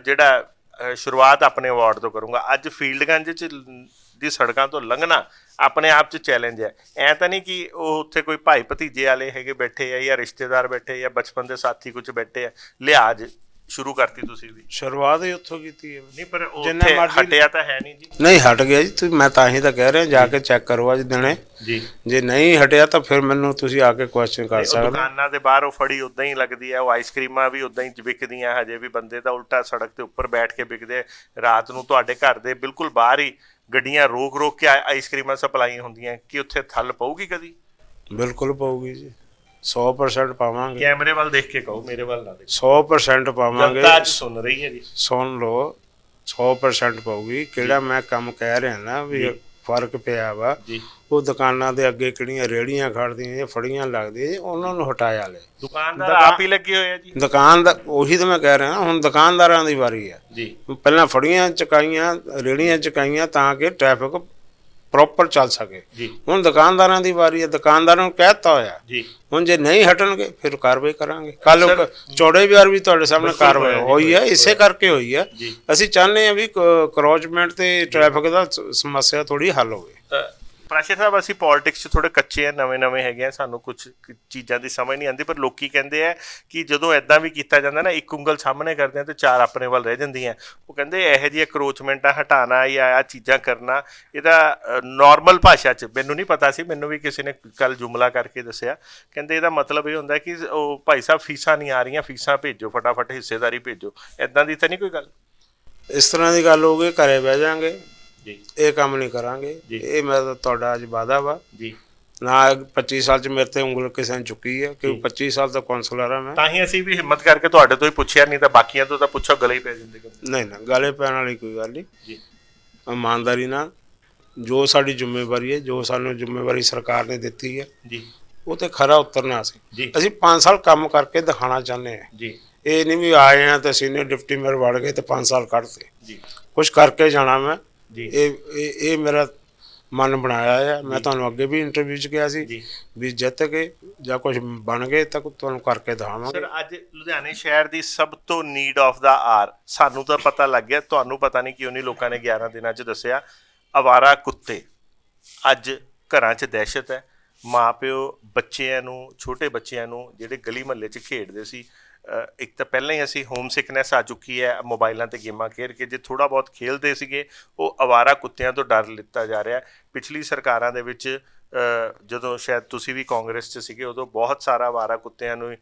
ਜਿਹੜਾ ਸ਼ੁਰੂਆਤ ਆਪਣੇ ਅਵਾਰਡ ਤੋਂ ਕਰੂੰਗਾ। ਅੱਜ ਫੀਲਡਗੰਜ ਚ ਲ- ਦੀ ਸੜਕਾਂ ਤੋਂ ਲੰਘਣਾ ਆਪਣੇ ਆਪ ਚ ਚੈਲੰਜ ਹੈ। ਐ ਤਾਂ ਨਹੀਂ ਕਿ ਉਹ ਉੱਥੇ ਕੋਈ ਭਾਈ ਭਤੀਜੇ ਵਾਲੇ ਹੈਗੇ ਬੈਠੇ ਆ ਜਾਂ ਰਿਸ਼ਤੇਦਾਰ ਬੈਠੇ ਜਾਂ ਬਚਪਨ ਦੇ ਸਾਥੀ ਕੁਝ ਬੈਠੇ ਆ ਲਿਹਾਜ਼ ਸ਼ੁਰੂ ਕਰਤੀ ਤੁਸੀਂ ਵੀ। ਸ਼ੁਰੂਆਤ ਹੀ ਉੱਥੋਂ ਕੀਤੀ ਹੈ। ਨਹੀਂ ਪਰ ਉਹ ਜਿੰਨਾ ਉੱਥੇ ਮਰਜ਼ੀ- ਹਟਿਆ ਤਾਂ ਹੈ ਨਹੀਂ ਜੀ। ਨਹੀਂ ਹਟ ਗਿਆ ਜੀ ਤੁਸੀਂ ਮੈਂ ਤਾਂ ਹੀ ਤਾਂ ਕਹਿ ਰਿਹਾ ਜਾ ਕੇ ਚੈੱਕ ਕਰੋ ਅੱਜ ਦਿਨੇ। ਜੀ। ਜੇ ਨਹੀਂ ਹਟਿਆ ਤਾਂ ਫਿਰ ਮੈਨੂੰ ਤੁਸੀਂ ਆ ਕੇ ਕੁਐਸਚਨ ਕਰ ਸਕਦੇ ਹੋ। ਦੁਕਾਨਾਂ ਦੇ ਬਾਹਰ ਉਹ ਫੜੀ ਉਦਾਂ ਹੀ ਲੱਗਦੀ ਹੈ ਉਹ ਆਈਸਕ੍ਰੀਮਾਂ ਵੀ ਉਦਾਂ ਹੀ ਵਿਕਦੀਆਂ ਹਜੇ ਵੀ ਬੰਦੇ ਤਾਂ ਉਲਟਾ ਸੜਕ ਤੇ ਉੱਪਰ ਬੈਠ ਕੇ ਵਿਕਦੇ ਰਾਤ ਨੂੰ ਤੁਹਾਡੇ ਘਰ ਦੇ ਬਿਲਕੁਲ ਬਾਹਰ ਹੀ ਗੱਡੀਆਂ ਰੋਕ ਰੋਕ ਕੇ ਆਈ- ਆਈਸਕ੍ਰੀਮਾਂ ਸਪਲਾਈ ਹੁੰਦੀਆਂ ਕੀ ਉੱਥੇ ਥੱਲ ਪਊਗੀ ਕਦੀ? ਬਿਲਕੁਲ ਪਾਉਗੀ ਜੀ। 100% ਪਾਵਾਂਗੇ। ਕੈਮਰੇ ਵੱਲ ਦੇਖ ਕੇ ਕਹੋ ਮੇਰੇ ਵੱਲ ਨਾ ਦੇਖੋ। 100% ਪਾਵਾਂਗੇ। ਜਨਤਾ ਅੱਜ ਸੁਣ ਰਹੀ ਹੈ ਜੀ। ਸੁਣ ਲਓ 100% ਪਾਉਗੀ ਕਿਹੜਾ ਮੈਂ ਕੰਮ ਕਹਿ ਰਿਹਾ ਨਾ ਵੀ ਫ਼ਰਕ ਪਿਆ ਵਾ। ਜੀ। ਉਹ ਦੁਕਾਨਾਂ ਦੇ ਅੱਗੇ ਕਿਹੜੀਆਂ ਰੇੜੀਆਂ ਖੜਦੀਆਂ ਜਾਂ ਫੜੀਆਂ ਲੱਗਦੀਆਂ ਉਹਨਾਂ ਨੂੰ ਹਟਾਇਆ ਲੈ। ਦੁਕਾਨਦਾਰ ਆਪ ਹੀ ਲੱਗੇ ਹੋਏ ਆ ਜੀ। ਦੁਕਾਨ ਦਾ ਉਹੀ ਤਾਂ ਮੈਂ ਕਹਿ ਰਿਹਾ ਹੁਣ ਦੁਕਾਨਦਾਰਾਂ ਦੀ ਵਾਰੀ ਹੈ ਜੀ। ਪਹਿਲਾਂ ਫੜੀਆਂ ਚਕਾਈਆਂ ਰੇੜੀਆਂ ਚਕਾਈਆਂ ਤਾਂ ਕਿ ਟ੍ਰੈਫਿਕ ਪ੍ਰੋਪਰ ਚੱਲ ਸਕੇ। ਹੁਣ ਦੁਕਾਨਦਾਰਾਂ ਦੀ ਵਾਰੀ ਹੈ ਦੁਕਾਨਦਾਰਾਂ ਨੂੰ ਕਹਿਤਾ ਹੋਇਆ। ਜੀ। ਹੁਣ ਜੇ ਨਹੀਂ ਹਟਣਗੇ ਫਿਰ ਕਾਰਵਾਈ ਕਰਾਂਗੇ। ਕੱਲ ਚੌੜੇ ਬਿਆਰ ਵੀ ਤੁਹਾਡੇ ਸਾਹਮਣੇ ਕਾਰਵਾਈ ਹੋਈ ਹੈ ਇਸੇ ਕਰਕੇ ਹੋਈ ਹੈ। ਅਸੀਂ ਚਾਹੁੰਦੇ ਹਾਂ ਵੀ ਕਰੋਚਮੈਂਟ ਤੇ ਟ੍ਰੈਫਿਕ ਦਾ ਸਮੱਸਿਆ ਥੋੜੀ ਹੱਲ ਹੋਵੇ। ਪ੍ਰੈਸ਼ਰ ਸਾਹਿਬ, ਅਸੀਂ ਪੋਲਿਟਿਕਸ 'ਚ ਥੋੜੇ ਕੱਚੇ ਆ, ਨਵੇਂ ਨਵੇਂ ਹੈਗੇ ਆ, ਸਾਨੂੰ ਕੁਝ ਚੀਜ਼ਾਂ ਦੀ ਸਮਝ ਨਹੀਂ ਆਉਂਦੀ, ਪਰ ਲੋਕੀ ਕਹਿੰਦੇ ਆ ਕਿ ਜਦੋਂ ਐਦਾਂ ਵੀ ਕੀਤਾ ਜਾਂਦਾ ਨਾ, ਇੱਕ ਉਂਗਲ ਸਾਹਮਣੇ ਕਰਦੇ ਆ ਤੇ ਚਾਰ ਆਪਣੇ ਵੱਲ ਰਹਿ ਜਾਂਦੀਆਂ। ਉਹ ਕਹਿੰਦੇ ਇਹੋ ਜਿਹੀ ਕਰੋਚਮੈਂਟਾਂ ਹਟਾਣਾ ਜਾਂ ਆ ਚੀਜ਼ਾਂ ਕਰਨਾ, ਇਹਦਾ ਨਾਰਮਲ ਭਾਸ਼ਾ 'ਚ, ਮੈਨੂੰ ਨਹੀਂ ਪਤਾ ਸੀ, ਮੈਨੂੰ ਵੀ ਕਿਸੇ ਨੇ ਕੱਲ ਜੁਮਲਾ ਕਰਕੇ ਦੱਸਿਆ। ਕਹਿੰਦੇ ਇਹਦਾ ਮਤਲਬ ਇਹ ਹੁੰਦਾ ਕਿ ਉਹ ਭਾਈ ਸਾਹਿਬ, ਫੀਸਾਂ ਨਹੀਂ ਆ ਰਹੀਆਂ, ਫੀਸਾਂ ਭੇਜੋ, ਫਟਾਫਟ ਹਿੱਸੇਦਾਰੀ ਭੇਜੋ। ਐਦਾਂ ਦੀ ਤਾਂ ਨਹੀਂ ਕੋਈ ਗੱਲ? ਇਸ ਤਰ੍ਹਾਂ ਦੀ ਗੱਲ ਹੋਊਗੀ ਘਰੇ ਬਹਿ ਜਾਾਂਗੇ। ਜੀ। ਇਹ ਕੰਮ ਨਹੀਂ ਕਰਾਂਗੇ। ਇਹ ਮੇਰਾ ਤੁਹਾਡਾ ਅੱਜ ਵਾਦਾ ਵਾ। ਜੀ। ਨਾ 25 ਸਾਲ ਚ ਮੇਰੇ ਤੇ ਉਂਗਲ ਕਿਸੇ ਨੇ ਚੁੱਕੀ ਹੈ ਕਿਉਂਕਿ 25 ਸਾਲ ਤੋਂ ਕਾਉਂਸਲਰ ਆ ਮੈਂ। ਤਾਂ ਹੀ ਅਸੀਂ ਵੀ ਹਿੰਮਤ ਕਰਕੇ ਤੁਹਾਡੇ ਤੋਂ ਹੀ ਪੁੱਛਿਆ ਨਹੀਂ ਤਾਂ ਬਾਕੀਆਂ ਤੋਂ ਤਾਂ ਪੁੱਛੋ ਗਲੇ ਹੀ ਪੈ ਜਾਂਦੇ ਕਦੇ। ਨਹੀਂ ਨਾ ਗਾਲੇ ਪੈਣ ਵਾਲੀ ਕੋਈ ਗੱਲ ਨਹੀਂ। ਜੀ। ਇਮਾਨਦਾਰੀ ਨਾਲ ਜੋ ਸਾਡੀ ਜ਼ਿੰਮੇਵਾਰੀ ਹੈ ਜੋ ਸਾਨੂੰ ਜ਼ਿੰਮੇਵਾਰੀ ਸਰਕਾਰ ਨੇ ਦਿੱਤੀ ਹੈ ਜੀ। ਉਹ ਤੇ ਖਰਾ ਉਤਰਨਾ ਸੀ ਅਸੀਂ 5 ਸਾਲ ਕੰਮ ਕਰਕੇ ਦਿਖਾਣਾ ਚਾਹੁੰਦੇ ਜੀ। ਇਹ ਨਹੀਂ ਵੀ ਆਏ ਆ ਤੇ ਸੀਨੀਅਰ ਡਿਪਟੀ ਮੇਅਰ ਵੜ ਗਏ ਤੇ 5 ਸਾਲ ਕੱਢਤੇ। ਜੀ। ਕੁਝ ਕਰਕੇ ਜਾਣਾ ਮੈਂ। ਜੀ। ਇਹ ਇਹ ਇਹ ਮੇਰਾ ਮਨ ਬਣਾਇਆ ਆ। ਮੈਂ ਤੁਹਾਨੂੰ ਅੱਗੇ ਵੀ ਇੰਟਰਵਿਊ 'ਚ ਕਿਹਾ ਸੀ। ਵੀ ਜਿੱਤ ਕੇ ਜਾਂ ਕੁਝ ਬਣ ਗਏ ਤਾਂ ਤੁਹਾਨੂੰ ਕਰਕੇ ਦਿਖਾਵਾਂਗੇ। ਸਰ ਅੱਜ ਲੁਧਿਆਣੇ ਸ਼ਹਿਰ ਦੀ ਸਭ ਤੋਂ ਨੀਡ ਆਫ ਦਾ ਆਰ ਸਾਨੂੰ ਤਾਂ ਪਤਾ ਲੱਗ ਗਿਆ ਤੁਹਾਨੂੰ ਪਤਾ ਨਹੀਂ ਕਿਉਂ ਨਹੀਂ ਲੋਕਾਂ ਨੇ 11 ਦਿਨਾਂ 'ਚ ਦੱਸਿਆ। ਅਵਾਰਾ ਕੁੱਤੇ। ਅੱਜ ਘਰਾਂ 'ਚ ਦਹਿਸ਼ਤ ਹੈ। ਮਾਪਿਓ ਬੱਚਿਆਂ ਨੂੰ ਛੋਟੇ ਬੱਚਿਆਂ ਨੂੰ ਜਿਹੜੇ ਗਲੀ ਮੁਹੱਲੇ 'ਚ ਖੇਡਦੇ ਸੀ ਇੱਕ ਤਾਂ ਪਹਿਲਾਂ ਹੀ ਅਸੀਂ ਹੋਮ ਸਿਕਨੈਸ ਆ ਚੁੱਕੀ ਹੈ, ਮੋਬਾਈਲਾਂ ਤੇ ਗੇਮਾਂ ਖੇਡ ਕੇ, ਜੇ ਥੋੜਾ ਬਹੁਤ ਖੇਲਦੇ ਸੀਗੇ, ਉਹ ਅਵਾਰਾ ਕੁੱਤਿਆਂ ਤੋਂ ਡਰ ਲਿੱਤਾ ਜਾ ਰਿਹਾ ਪਿਛਲੀ ਸਰਕਾਰਾਂ ਦੇ ਵਿੱਚ ਜਦੋਂ ਸ਼ਾਇਦ ਤੁਸੀਂ ਵੀ ਕਾਂਗਰਸ 'ਚ ਸੀਗੇ, ਉਦੋਂ ਬਹੁਤ ਸਾਰਾ ਅਵਾਰਾ ਕੁੱਤਿਆਂ ਨੂੰ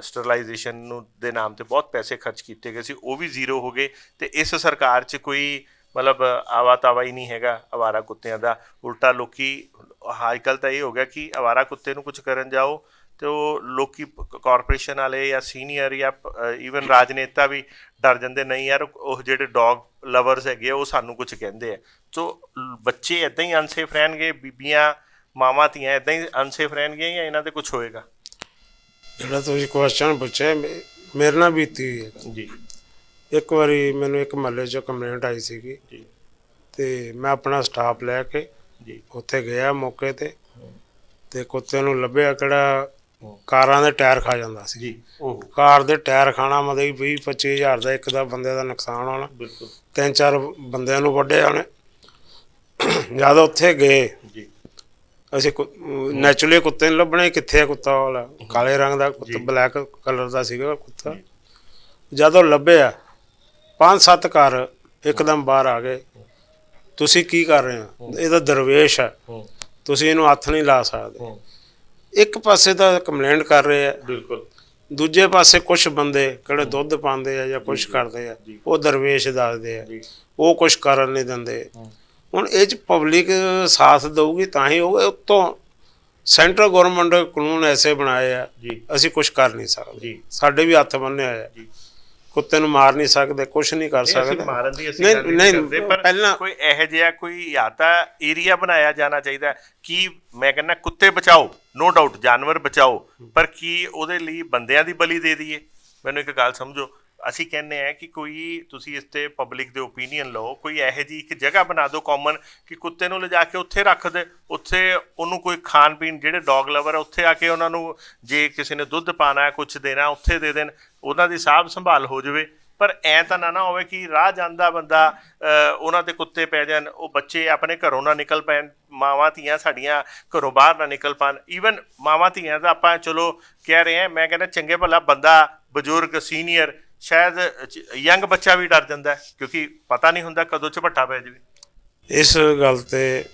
ਸਟਰਲਾਈਜੇਸ਼ਨ ਨੂੰ ਦੇ ਨਾਮ ਤੇ ਬਹੁਤ ਪੈਸੇ ਖਰਚ ਕੀਤੇ ਗਏ ਸੀ, ਉਹ ਵੀ ਜ਼ੀਰੋ ਹੋ ਗਏ। ਤੇ ਇਸ ਸਰਕਾਰ 'ਚ ਕੋਈ ਮਤਲਬ ਆਵਾ ਤਾਵਾ ਹੀ ਨਹੀਂ ਹੈਗਾ ਅਵਾਰਾ ਕੁੱਤਿਆਂ ਦਾ। ਉਲਟਾ ਲੋਕੀ ਹਾਈਕਲ ਤਾਂ ਇਹ ਹੋ ਗਿਆ ਕਿ ਅਵਾਰਾ ਕੁੱਤੇ ਨੂੰ ਕੁਝ ਕਰਨ ਜਾਓ ਤੇ ਉਹ ਲੋਕੀ ਕਾਰਪੋਰੇਸ਼ਨ ਵਾਲੇ ਜਾਂ ਸੀਨੀਅਰ ਜਾਂ ਈਵਨ ਰਾਜਨੇਤਾ ਵੀ ਡਰ ਜਾਂਦੇ ਨਹੀਂ ਯਾਰ ਉਹ ਜਿਹੜੇ ਡੌਗ ਲਵਰਸ ਹੈਗੇ ਉਹ ਸਾਨੂੰ ਕੁਝ ਕਹਿੰਦੇ ਆ। ਸੋ ਬੱਚੇ ਇਦਾਂ ਹੀ ਅਨਸੇਫ ਰਹਿਣਗੇ ਬੀਬੀਆਂ ਮਾਵਾਂ ਧੀਆਂ ਇਦਾਂ ਹੀ ਅਨਸੇਫ ਰਹਿਣਗੀਆਂ ਜਾਂ ਇਹਨਾਂ ਤੇ ਕੁਝ ਹੋਏਗਾ? ਜਿਹੜਾ ਤੁਸੀਂ ਕੁਐਸਚਨ ਪੁੱਛਿਆ ਮੇਰੇ ਨਾਲ ਬੀਤੀ ਹੋਈ ਹੈ। ਜੀ। ਇੱਕ ਵਾਰੀ ਮੈਨੂੰ ਇੱਕ ਮਹੱਲੇ 'ਚੋਂ ਕੰਪਲੇਂਟ ਆਈ ਸੀਗੀ। ਜੀ। ਤੇ ਮੈਂ ਆਪਣਾ ਸਟਾਫ ਲੈ ਕੇ ਜੀ। ਉੱਥੇ ਗਿਆ ਮੌਕੇ ਤੇ। ਤੇ ਕੁੱਤੇ ਨੂੰ ਲੱਭਿਆ ਕਿਹੜਾ ਕਾਰਾਂ ਦੇ ਟਾਇਰ ਖਾ ਜਾਂਦਾ ਸੀ। ਜੀ ਉਹ ਕਾਰ ਦੇ ਟਾਇਰ ਖਾਣਾ ਮਤਲਬ 20 25000 ਦਾ ਇੱਕ ਦਾ ਬੰਦੇ ਦਾ ਨੁਕਸਾਨ ਹੋਣਾ। ਬਿਲਕੁਲ। ਤਿੰਨ ਚਾਰ ਬੰਦਿਆਂ ਨੂੰ ਵੱਢਿਆ ਉਹਨੇ ਜਦ ਉੱਥੇ ਗਏ ਜੀ। ਅਸੀਂ ਨੈਚੁਰਲੀ ਕੁੱਤੇ ਨੂੰ ਲੱਭਣੇ ਕਿੱਥੇ ਆ ਕੁੱਤਾ ਵਾਲਾ? ਕਾਲੇ ਰੰਗ ਦਾ ਕੁੱਤਾ ਬਲੈਕ ਕਲਰ ਦਾ ਸੀਗਾ ਕੁੱਤਾ। ਜਦੋਂ ਲੱਭਿਆ ਪੰਜ ਸੱਤ ਘਰ ਇੱਕਦਮ ਬਾਹਰ ਆ ਗਏ। ਤੁਸੀਂ ਕੀ ਕਰ ਰਹੇ ਹੋ? ਇਹ ਤਾਂ ਦਰਵੇਸ਼ ਹੈ। ਤੁਸੀਂ ਇਹਨੂੰ ਹੱਥ ਨਹੀਂ ਲਾ ਸਕਦੇ। ਇੱਕ ਪਾਸੇ ਤਾਂ ਕੰਪਲੇਂਟ ਕਰ ਰਹੇ ਆ। ਬਿਲਕੁਲ। ਦੂਜੇ ਪਾਸੇ ਕੁਝ ਬੰਦੇ ਕਿਹੜੇ ਦੁੱਧ ਪਾਉਂਦੇ ਆ ਜਾਂ ਕੁਝ ਕਰਦੇ ਆ ਉਹ ਦਰਵੇਸ਼ ਦੱਸਦੇ ਆ। ਉਹ ਕੁਝ ਕਰਨ ਨਹੀਂ ਦਿੰਦੇ। ਹੁਣ ਇਹ ਚ ਪਬਲਿਕ ਸਾਥ ਦਊਗੀ ਤਾਂ ਹੀ ਹੋਊਗਾ ਉੱਤੋਂ ਸੈਂਟਰਲ ਗਵਰਨਮੈਂਟ ਕਾਨੂੰਨ ਐਸੇ ਬਣਾਏ ਆ। ਅਸੀਂ ਕੁਝ ਕਰ ਨਹੀਂ ਸਕਦੇ। ਸਾਡੇ ਵੀ ਹੱਥ ਬੰਨੇ ਹੋਏ ਆ। ਕੁੱਤੇ ਨੂੰ ਮਾਰ ਨਹੀਂ ਸਕਦੇ ਕੁਝ ਨਹੀਂ ਕਰ ਸਕਦੇ। ਮਾਰਨ ਦੀ ਅਸੀਂ ਨਹੀਂ ਗੱਲ ਨਹੀਂ ਨਹੀਂ ਕਰਦੇ ਪਰ ਪਹਿਲਾਂ ਕੋਈ ਇਹੋ ਜਿਹਾ ਕੋਈ ਜਾਂ ਤਾਂ ਏਰੀਆ ਬਣਾਇਆ ਜਾਣਾ ਚਾਹੀਦਾ ਕਿ ਮੈਂ ਕਹਿੰਦਾ ਕੁੱਤੇ ਬਚਾਓ ਨੋ ਡਾਊਟ ਜਾਨਵਰ ਬਚਾਓ ਪਰ ਕੀ ਉਹਦੇ ਲਈ ਬੰਦਿਆਂ ਦੀ ਬਲੀ ਦੇ ਦਈਏ? ਮੈਨੂੰ ਇੱਕ ਗੱਲ ਸਮਝੋ ਅਸੀਂ ਕਹਿੰਦੇ ਆ ਕਿ ਕੋਈ ਤੁਸੀਂ ਇਸ ਤੇ ਪਬਲਿਕ ਦੇ ਓਪੀਨੀਅਨ ਲਓ ਕੋਈ ਇਹੋ ਜਿਹੀ ਇੱਕ ਜਗ੍ਹਾ ਬਣਾ ਦਿਓ ਕਾਮਨ ਕਿ ਕੁੱਤੇ ਨੂੰ ਲਿਜਾ ਕੇ ਉੱਥੇ ਰੱਖ ਦੇ ਉੱਥੇ ਉਹਨੂੰ ਕੋਈ ਖਾਣ ਪੀਣ ਜਿਹੜੇ ਡੌਗ ਲਵਰ ਆ ਉੱਥੇ ਆ ਕੇ ਉਹਨਾਂ ਨੂੰ ਜੇ ਕਿਸੇ ਨੇ ਦੁੱਧ ਪਾਣਾ ਹੈ ਕੁਝ ਦੇਣਾ ਉੱਥੇ ਦੇ ਦੇਣ ਉਹਨਾਂ ਦੀ ਸਾਂਭ ਸੰਭਾਲ ਹੋ ਜਾਵੇ। ਪਰ ਐ ਤਾਂ ਨਾ ਨਾ ਹੋਵੇ ਕਿ ਰਾਹ ਜਾਂਦਾ ਬੰਦਾ ਉਹਨਾਂ ਤੇ ਕੁੱਤੇ ਪੈ ਜਾਣ ਉਹ ਬੱਚੇ ਆਪਣੇ ਘਰੋਂ ਨਾ ਨਿਕਲ ਪੈਣ ਮਾਵਾਂ ਧੀਆਂ ਸਾਡੀਆਂ ਘਰੋਂ ਬਾਹਰ ਨਾ ਨਿਕਲ ਪਾਣ। ਈਵਨ ਮਾਵਾਂ ਧੀਆਂ ਦਾ ਆਪਾਂ ਚਲੋ ਕਹਿ ਰਹੇ ਆ ਮੈਂ ਕਹਿੰਦਾ ਚੰਗੇ ਭਲਾ ਬੰਦਾ ਬਜ਼ੁਰਗ ਸੀਨੀਅਰ ਸ਼ਾਇਦ ਯੰਗ ਬੱਚਾ ਵੀ ਡਰ ਜਾਂਦਾ ਕਿਉਂਕਿ ਪਤਾ ਨਹੀਂ ਹੁੰਦਾ ਕਦੋਂ ਝਪੱਟਾ ਪੈ ਜਾਵੇ। ਇਸ ਗੱਲ ਤੇ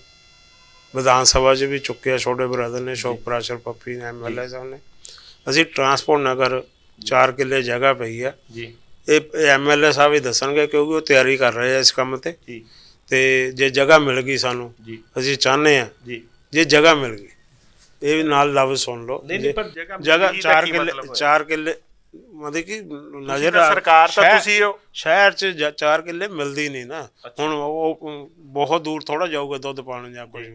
ਵਿਧਾਨ ਸਭਾ 'ਚ ਵੀ ਚੁੱਕਿਆ ਛੋਟੇ ਬ੍ਰਦਰ ਨੇ ਸ਼ੋਕ ਪ੍ਰਾਸ਼ਰ ਪੱਪੀ ਨੇ ਐਮਐਲਏ ਸਾਹਿਬ ਨੇ। ਅਸੀਂ ਟਰਾਂਸਪੋਰਟ ਨਗਰ 4 ਕਿੱਲੇ ਜਗ੍ਹਾ ਪਈ ਆ। ਜੀ। ਇਹ ਐਮਐਲਏ ਸਾਹਿਬ ਹੀ ਦੱਸਣਗੇ ਕਿਉਂਕਿ ਉਹ ਤਿਆਰੀ ਕਰ ਰਹੇ ਆ ਇਸ ਕੰਮ ਤੇ। ਜੀ। ਤੇ ਜੇ ਜਗ੍ਹਾ ਮਿਲ ਗਈ ਸਾਨੂੰ ਅਸੀਂ ਚਾਹੁੰਦੇ ਆ ਜੀ। ਜੇ ਜਗ੍ਹਾ ਮਿਲ ਗਈ ਇਹ ਵੀ ਨਾਲ ਲਫ਼ਜ਼ ਸੁਣ ਲਓ। ਨਹੀਂ, ਜੇ- ਪਰ ਜਗ੍ਹਾ ਮਿਲ ਜਗ੍ਹਾ ਗਈ ਤਾਂ 4 ਕੀ ਕਿੱਲੇ ਮਤਲਬ ਹੋਇਆ? 4 ਕਿੱਲੇ ਮਤਲਬ ਕਿ ਨਜ਼ਰ ਸਰਕਾਰ ਤਾਂ ਤੁਸੀਂ ਹੋ। ਸ਼ਹਿਰ 'ਚ 4 ਕਿੱਲੇ ਮਿਲਦੀ ਨਹੀਂ ਨਾ। ਹੁਣ ਉਹ ਬਹੁਤ ਦੂਰ ਥੋੜਾ ਜਾਊਗਾ ਦੁੱਧ ਪਾਣ ਜਾਂ ਕੁਝ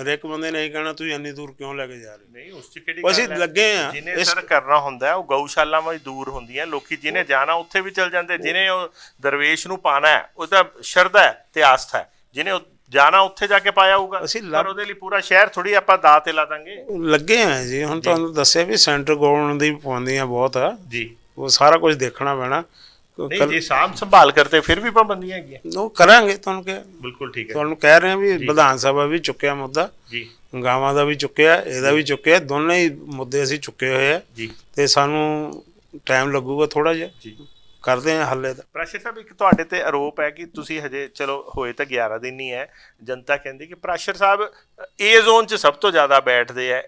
ਹਰ ਇੱਕ ਬੰਦੇ ਨੇ ਇਹ ਕਹਿਣਾ ਤੁਸੀਂ ਇੰਨੀ ਦੂਰ ਕਿਉਂ ਲੈ ਕੇ ਜਾ ਰਹੇ? ਨਹੀਂ ਉਸ ਚ ਕਿਹੜੀ ਅਸੀਂ? ਲੱਗੇ ਆ। ਜਿਹਨੇ ਸਰ ਕਰਨਾ ਹੁੰਦਾ ਉਹ ਗਊਸ਼ਾਲਾ ਵਿੱਚ ਦੂਰ ਹੁੰਦੀਆਂ ਲੋਕੀ ਜਿਹਨੇ ਜਾਣਾ ਉੱਥੇ ਵੀ ਚਲ ਜਾਂਦੇ। ਜਿਹਨੇ ਉਹ ਦਰਵੇਸ਼ ਨੂੰ ਪਾਣਾ ਹੈ ਉਹ ਤਾਂ ਸ਼ਰਧਾ ਹੈ ਤੇ ਆਸਥਾ ਹੈ। ਜਿਹਨੇ ਜਾਣਾ ਉੱਥੇ ਜਾ ਕੇ ਪਾਇਆ ਹੋਊਗਾ। ਅਸੀਂ ਪਰ ਉਹਦੇ ਲਈ ਪੂਰਾ ਸ਼ਹਿਰ ਥੋੜੀ ਆਪਾਂ ਦਾਅ ਤੇ ਲਾ ਦਾਂਗੇ। ਲੱਗੇ ਆ ਜੀ। ਹੁਣ ਤੁਹਾਨੂੰ ਦੱਸਿਆ ਵੀ ਸੈਂਟਰ ਗਵਰਨਮੈਂਟ ਦੀ ਪਾਉਂਦੀਆਂ ਬਹੁਤ ਆ। ਜੀ। ਉਹ ਸਾਰਾ ਕੁਝ ਦੇਖਣਾ ਪੈਣਾ। ਨਹੀਂ ਜੇ ਸਾਂਭ ਸੰਭਾਲ ਕਰਤੇ ਫਿਰ ਵੀ ਪਾਬੰਦੀਆਂ ਹੈਗੀਆਂ। ਉਹ ਕਰਾਂਗੇ ਤੁਹਾਨੂੰ ਕਿਹਾ ਬਿਲਕੁਲ ਠੀਕ ਹੈ। ਤੁਹਾਨੂੰ ਕਹਿ ਰਹੇ ਆ ਵੀ ਵਿਧਾਨ ਸਭਾ ਵੀ ਚੁੱਕਿਆ ਮੁੱਦਾ। ਜੀ। ਗਾਵਾਂ ਦਾ ਵੀ ਚੁੱਕਿਆ ਇਹਦਾ ਵੀ ਚੁੱਕਿਆ। ਦੋਨੇ ਹੀ ਮੁੱਦੇ ਅਸੀਂ ਚੁੱਕੇ ਹੋਏ ਆ। ਜੀ। ਤੇ ਸਾਨੂੰ ਟਾਈਮ ਲੱਗੂਗਾ ਥੋੜਾ ਜਿਹਾ। ਜੀ। ਕਰਦੇ ਆ ਹੱਲੇ ਦਾ ਪ੍ਰਾਸ਼ਰ ਸਾਹਿਬ ਇੱਕ ਤੁਹਾਡੇ ਤੇ ਆਰੋਪ ਹੈ ਕਿ ਤੁਸੀਂ ਹਜੇ ਚਲੋ ਹੋਏ ਤਾਂ 11 ਦਿਨ ਹੀ ਹੈ ਜਨਤਾ ਕਹਿੰਦੀ ਕਿ ਪ੍ਰਾਸ਼ਰ ਸਾਹਿਬ ਏ ਜ਼ੋਨ 'ਚ ਸਭ ਤੋਂ ਜ਼ਿਆਦਾ ਬੈਠਦੇ ਆ